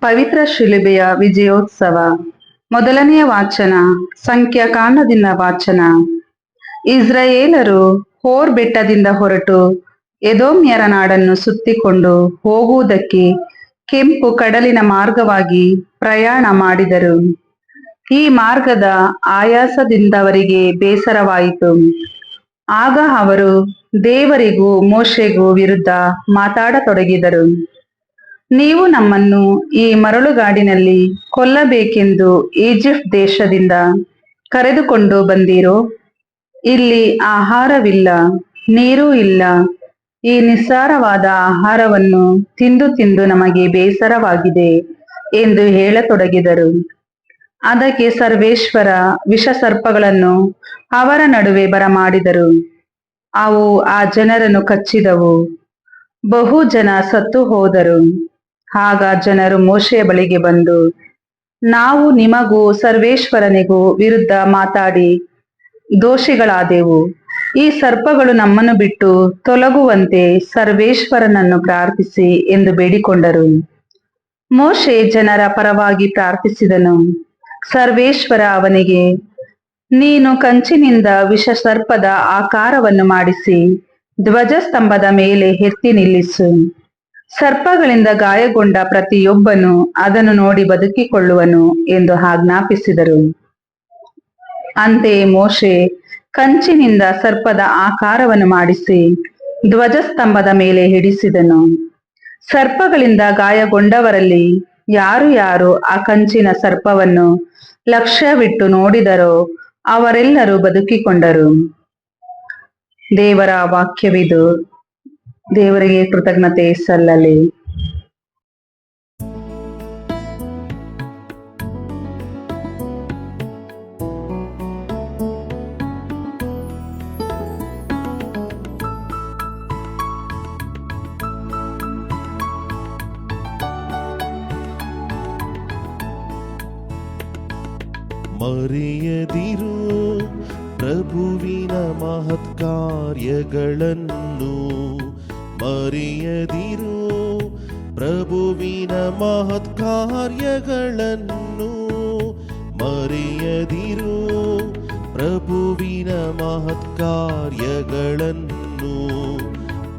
ಪವಿತ್ರ ಶಿಲುಬೆಯ ವಿಜಯೋತ್ಸವ. ಮೊದಲನೆಯ ವಾಚನ ಸಂಖ್ಯಾಕಾಂಡದಿಂದ ವಾಚನ. ಇಸ್ರಾಯೇಲರು ಹೋರ್ ಬೆಟ್ಟದಿಂದ ಹೊರಟು ಎದೋಮ್ಯರ ನಾಡನ್ನು ಸುತ್ತಿಕೊಂಡು ಹೋಗುವುದಕ್ಕೆ ಕೆಂಪು ಕಡಲಿನ ಮಾರ್ಗವಾಗಿ ಪ್ರಯಾಣ ಮಾಡಿದರು. ಈ ಮಾರ್ಗದ ಆಯಾಸದಿಂದವರಿಗೆ ಬೇಸರವಾಯಿತು. ಆಗ ಅವರು ದೇವರಿಗೂ ಮೋಶೆಗೂ ವಿರುದ್ಧ ಮಾತಾಡತೊಡಗಿದರು. ನೀವು ನಮ್ಮನ್ನು ಈ ಮರಳುಗಾಡಿನಲ್ಲಿ ಕೊಲ್ಲಬೇಕೆಂದು ಈಜಿಪ್ಟ್ ದೇಶದಿಂದ ಕರೆದುಕೊಂಡು ಬಂದೀರೋ. ಇಲ್ಲಿ ಆಹಾರವಿಲ್ಲ, ನೀರೂ ಇಲ್ಲ. ಈ ನಿಸ್ಸಾರವಾದ ಆಹಾರವನ್ನು ತಿಂದು ತಿಂದು ನಮಗೆ ಬೇಸರವಾಗಿದೆ ಎಂದು ಹೇಳತೊಡಗಿದರು. ಅದಕ್ಕೆ ಸರ್ವೇಶ್ವರ ವಿಷಸರ್ಪಗಳನ್ನು ಅವರ ನಡುವೆ ಬರಮಾಡಿದರು. ಅವು ಆ ಜನರನ್ನು ಕಚ್ಚಿದವು. ಬಹು ಜನ ಸತ್ತು ಹೋದರು. ಆಗ ಜನರು ಮೋಶೆಯ ಬಳಿಗೆ ಬಂದು, ನಾವು ನಿಮಗೂ ಸರ್ವೇಶ್ವರನಿಗೂ ವಿರುದ್ಧ ಮಾತಾಡಿ ದೋಷಿಗಳಾದೆವು. ಈ ಸರ್ಪಗಳು ನಮ್ಮನ್ನು ಬಿಟ್ಟು ತೊಲಗುವಂತೆ ಸರ್ವೇಶ್ವರನನ್ನು ಪ್ರಾರ್ಥಿಸಿ ಎಂದು ಬೇಡಿಕೊಂಡರು. ಮೋಶೆ ಜನರ ಪರವಾಗಿ ಪ್ರಾರ್ಥಿಸಿದನು. ಸರ್ವೇಶ್ವರ ಅವನಿಗೆ, ನೀನು ಕಂಚಿನಿಂದ ವಿಷ ಸರ್ಪದ ಆಕಾರವನ್ನು ಮಾಡಿಸಿ ಧ್ವಜಸ್ತಂಭದ ಮೇಲೆ ಎತ್ತಿ ನಿಲ್ಲಿಸು. ಸರ್ಪಗಳಿಂದ ಗಾಯಗೊಂಡ ಪ್ರತಿಯೊಬ್ಬನು ಅದನ್ನು ನೋಡಿ ಬದುಕಿಕೊಳ್ಳುವನು ಎಂದು ಆಜ್ಞಾಪಿಸಿದರು. ಅಂತೆಯೇ ಮೋಶೆ ಕಂಚಿನಿಂದ ಸರ್ಪದ ಆಕಾರವನ್ನು ಮಾಡಿಸಿ ಧ್ವಜಸ್ತಂಭದ ಮೇಲೆ ಹಿಡಿಸಿದನು ಸರ್ಪಗಳಿಂದ ಗಾಯಗೊಂಡವರಲ್ಲಿ ಯಾರು ಯಾರು ಆ ಕಂಚಿನ ಸರ್ಪವನ್ನು ಲಕ್ಷ್ಯವಿಟ್ಟು ನೋಡಿದರೋ ಅವರೆಲ್ಲರೂ ಬದುಕಿಕೊಂಡರು. ದೇವರ ವಾಕ್ಯವಿದು. ದೇವರಿಗೆ ಕೃತಜ್ಞತೆ ಸಲ್ಲಲಿ. ಮರೆಯದಿರು ಪ್ರಭುವಿನ ಮಹತ್ ಕಾರ್ಯಗಳನ್ನು ಮರೆಯದಿರು. ಪ್ರಭುವಿನ ಮಹತ್ ಕಾರ್ಯಗಳನ್ನು ಮರೆಯದಿರು. ಪ್ರಭುವಿನ ಮಹತ್ ಕಾರ್ಯಗಳನ್ನು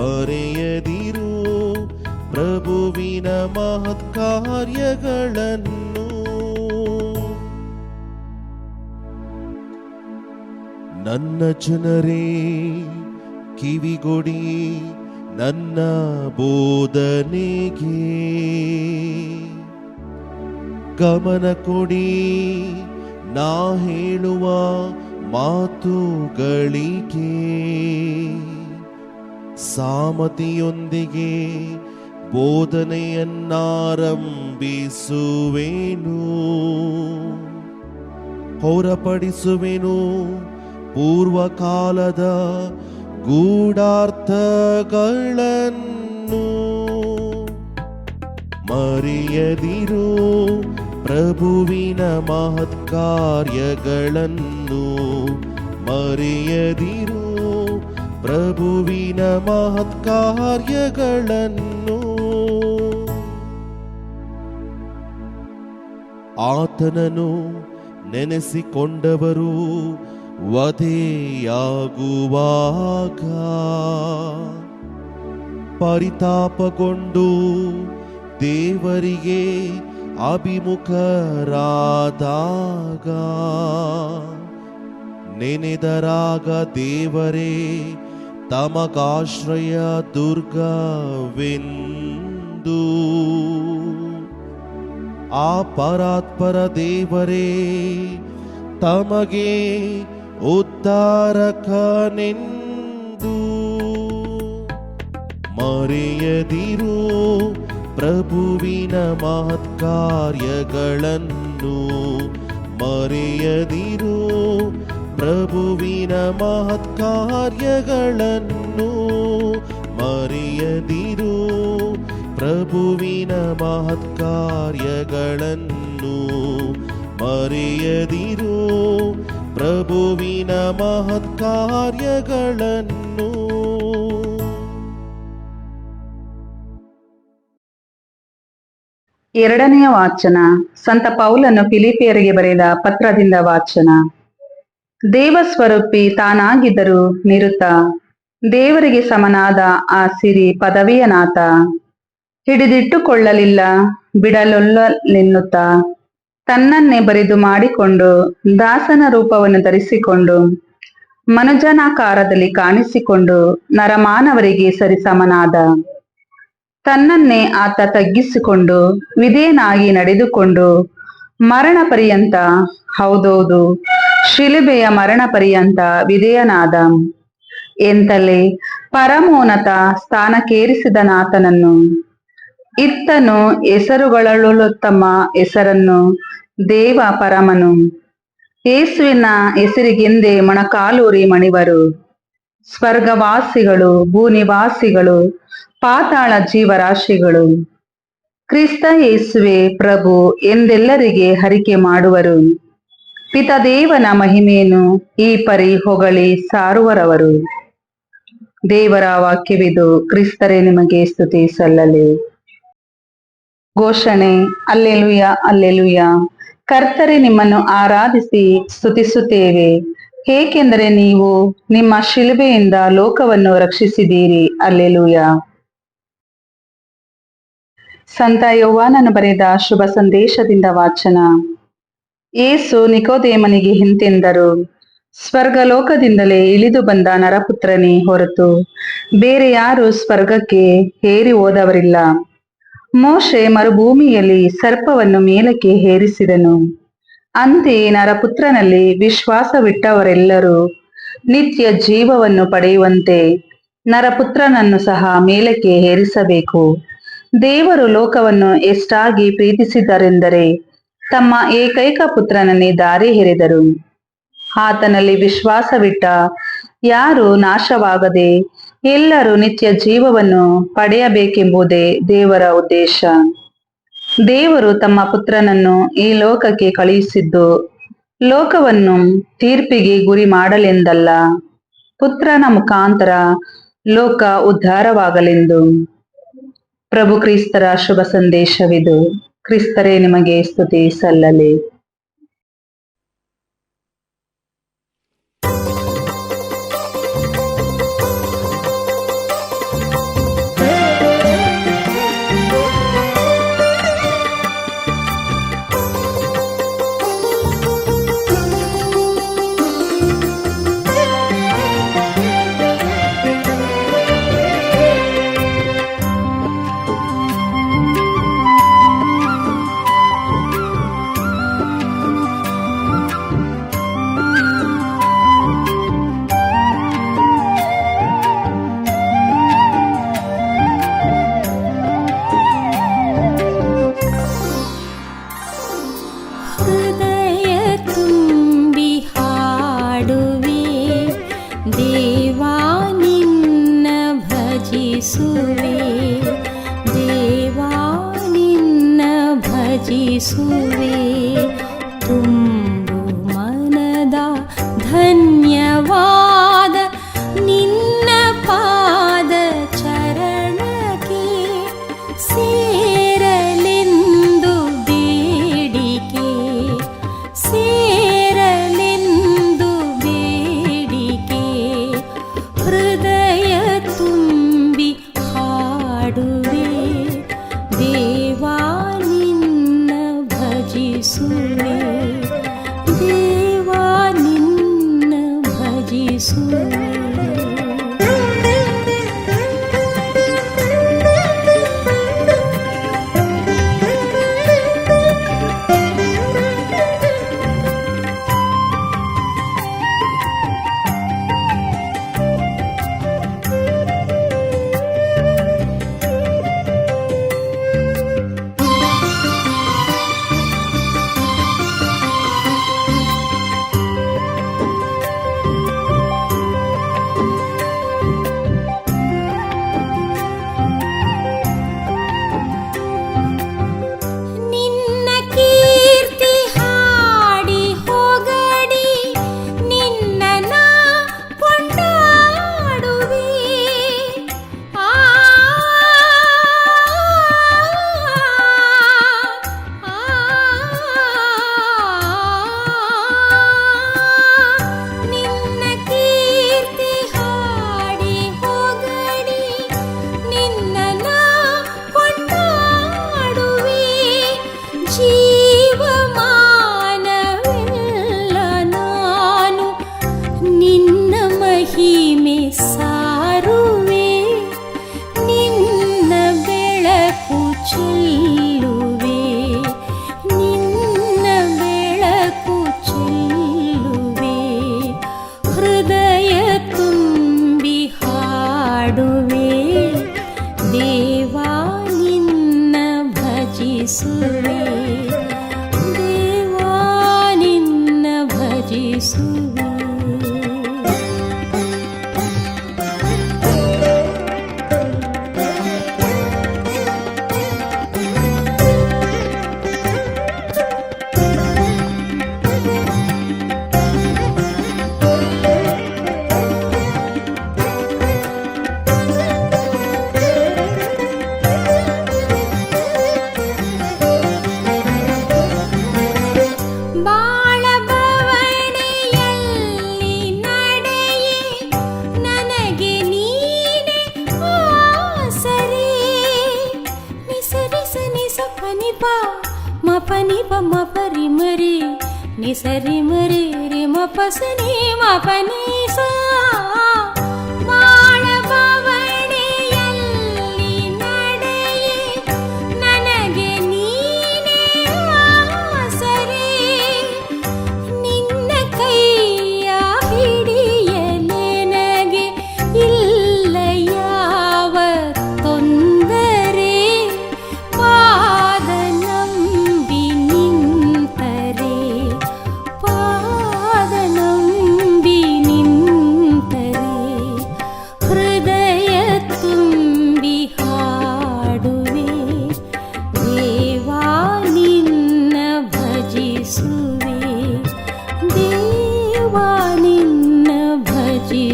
ಮರೆಯದಿರು. ಪ್ರಭುವಿನ ಮಹತ್ ಕಾರ್ಯಗಳನ್ನು ನನ್ನ ಜನರೇ, ಕಿವಿಗೊಡಿ ನನ್ನ ಬೋಧನೆಗೆ ಗಮನ ಕೊಡಿ ನಾ ಹೇಳುವ ಮಾತುಗಳಿಗೆ ಸಾಮತಿಯೊಂದಿಗೆ ಬೋಧನೆಯನ್ನಾರಂಭಿಸುವೆನು ಹೊರಪಡಿಸುವೆನು ಪೂರ್ವಕಾಲದ ಗೂಢಾರ್ಥಗಳನ್ನು ಮರೆಯದಿರು. ಪ್ರಭುವಿನ ಮಹತ್ ಕಾರ್ಯಗಳನ್ನು ಮರೆಯದಿರು. ಪ್ರಭುವಿನ ಮಹತ್ಕಾರ್ಯಗಳನ್ನು ಆತನನು ನೆನೆಸಿಕೊಂಡವರು ವಧೆಯಾಗುವಾಗ ಪರಿತಾಪಗೊಂಡು ದೇವರಿಗೆ ಅಭಿಮುಖರಾದಾಗ ನೆನೆದರಾಗ ದೇವರೇ ತಮಗಾಶ್ರಯ ದುರ್ಗವೆಂದು. ಆ ಪರಾತ್ಪರ ದೇವರೇ ತಮಗೆ ಉದ್ಧಾರಕನೆಂದು ಮರೆಯದಿರು ಪ್ರಭುವಿನ ಮಹತ್ಕಾರ್ಯಗಳನ್ನು ಮರೆಯದಿರು ಪ್ರಭುವಿನ ಮಹತ್ಕಾರ್ಯಗಳನ್ನು ಮರೆಯದಿರು ಪ್ರಭುವಿನ ಮಹತ್ಕಾರ್ಯಗಳನ್ನು ಮರೆಯದಿರು ಪ್ರಭುವಿನ ಮಹತ್ ಕಾರ್ಯಗಳನ್ನು ಎರಡನೆಯ ವಾಚನ, ಸಂತ ಪೌಲನ್ನು ಫಿಲಿಪಿಯರಿಗೆ ಬರೆದ ಪತ್ರದಿಂದ ವಾಚನ. ದೇವ ಸ್ವರೂಪಿ ತಾನಾಗಿದ್ದರೂ ನಿರುತ, ದೇವರಿಗೆ ಸಮನಾದ ಆ ಸಿರಿ ಪದವಿಯನಾಥ ಹಿಡಿದಿಟ್ಟುಕೊಳ್ಳಲಿಲ್ಲ, ಬಿಡಲೊಲ್ಲಲೆನ್ನುತ್ತಾ. ತನ್ನನ್ನೇ ಬರಿದು ಮಾಡಿಕೊಂಡು ದಾಸನ ರೂಪವನ್ನು ಧರಿಸಿಕೊಂಡು ಮನುಜನಾಕಾರದಲ್ಲಿ ಕಾಣಿಸಿಕೊಂಡು ನರಮಾನವರಿಗೆ ಸರಿಸಮನಾದ. ತನ್ನನ್ನೇ ಆತ ತಗ್ಗಿಸಿಕೊಂಡು ವಿಧೇನಾಗಿ ನಡೆದುಕೊಂಡು ಮರಣ ಪರ್ಯಂತ, ಹೌದೌದು, ಶಿಲುಬೆಯ ಮರಣ ಪರ್ಯಂತ ವಿಧೇಯನಾದ. ಎಂತಲೇ ಪರಮೋನ್ನತ ಸ್ಥಾನಕ್ಕೇರಿಸಿದನಾತನನ್ನು ಇತ್ತನು ಹೆಸರುಗಳಲ್ಲುತ್ತಮ ಹೆಸರನ್ನು ದೇವ ಪರಮನು. ಯೇಸುವಿನ ಹೆಸರಿಗೆಂದೇ ಮೊಣಕಾಲೂರಿ ಮಣಿವರು. ಸ್ವರ್ಗವಾಸಿಗಳು, ಭೂನಿವಾಸಿಗಳು, ಪಾತಾಳ ಜೀವರಾಶಿಗಳು. ಕ್ರಿಸ್ತ ಯೇಸುವೆ ಪ್ರಭು ಎಂದೆಲ್ಲರಿಗೆ ಹರಿಕೆ ಮಾಡುವರು. ಪಿತದೇವನ ಮಹಿಮೆಯನ್ನು ಈ ಪರಿ ಹೊಗಳಿ ಸಾರುವರವರು. ದೇವರ ವಾಕ್ಯವಿದು ಕ್ರಿಸ್ತರೇ ನಿಮಗೆ ಸ್ತುತಿ ಸಲ್ಲಲಿ. ಘೋಷಣೆ ಅಲ್ಲೆಲುಯ ಅಲ್ಲೆಲುಯ ಕರ್ತರೆ ನಿಮ್ಮನ್ನು ಆರಾಧಿಸಿ ಸ್ತುತಿಸುತ್ತೇವೆ. ಏಕೆಂದರೆ ನೀವು ನಿಮ್ಮ ಶಿಲುಬೆಯಿಂದ ಲೋಕವನ್ನು ರಕ್ಷಿಸಿದ್ದೀರಿ. ಅಲ್ಲೆಲುಯ ಸಂತ ಯೌವಾನನು ಬರೆದ ಶುಭ ಸಂದೇಶದಿಂದ ವಾಚನ. ಏಸು ನಿಕೋದೇಮನಿಗೆ ಹಿಂತೆಂದರು. ಸ್ವರ್ಗಲೋಕದಿಂದಲೇ ಇಳಿದು ಬಂದ ನರಪುತ್ರನೇ ಹೊರತು, ಬೇರೆ ಯಾರು ಸ್ವರ್ಗಕ್ಕೆ ಹೇರಿ ಹೋದವರಿಲ್ಲ. ಮೋಶೆ ಮರುಭೂಮಿಯಲ್ಲಿ ಸರ್ಪವನ್ನು ಮೇಲಕ್ಕೆ ಹೇರಿಸಿದನು. ಅಂತೆಯೇ ನರಪುತ್ರನಲ್ಲಿ ವಿಶ್ವಾಸವಿಟ್ಟವರೆಲ್ಲರೂ ನಿತ್ಯ ಜೀವವನ್ನು ಪಡೆಯುವಂತೆ ನರಪುತ್ರನನ್ನು ಸಹ ಮೇಲಕ್ಕೆ ಹೇರಿಸಬೇಕು. ದೇವರು ಲೋಕವನ್ನು ಎಷ್ಟಾಗಿ ಪ್ರೀತಿಸಿದರೆಂದರೆ ತಮ್ಮ ಏಕೈಕ ಪುತ್ರನನ್ನೇ ದಾರಿ ಹೆರೆದರು ಆತನಲ್ಲಿ ವಿಶ್ವಾಸವಿಟ್ಟ ಯಾರು ನಾಶವಾಗದೆ ಎಲ್ಲರೂ ನಿತ್ಯ ಜೀವವನ್ನು ಪಡೆಯಬೇಕೆಂಬುದೇ ದೇವರ ಉದ್ದೇಶ. ದೇವರು ತಮ್ಮ ಪುತ್ರನನ್ನು ಈ ಲೋಕಕ್ಕೆ ಕಳುಹಿಸಿದ್ದು, ಲೋಕವನ್ನು ತೀರ್ಪಿಗೆ ಗುರಿ ಮಾಡಲೆಂದಲ್ಲ. ಪುತ್ರನ ಮುಖಾಂತರ ಲೋಕ ಉದ್ಧಾರವಾಗಲೆಂದು. ಪ್ರಭು ಕ್ರಿಸ್ತರ ಶುಭ ಸಂದೇಶವಿದು. ಕ್ರಿಸ್ತರೇ ನಿಮಗೆ ಸ್ತುತಿ ಸಲ್ಲಲಿ. పాడువి పనిప మా పనిప మా పరి మరి నిసరి మరి రి మా పసని మా పని సా.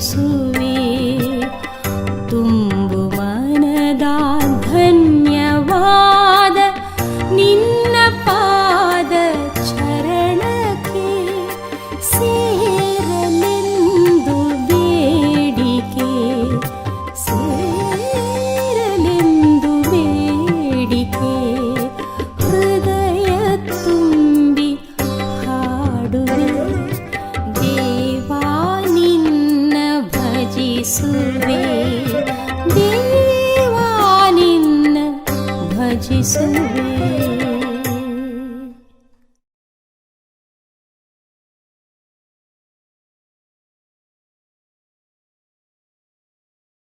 soon.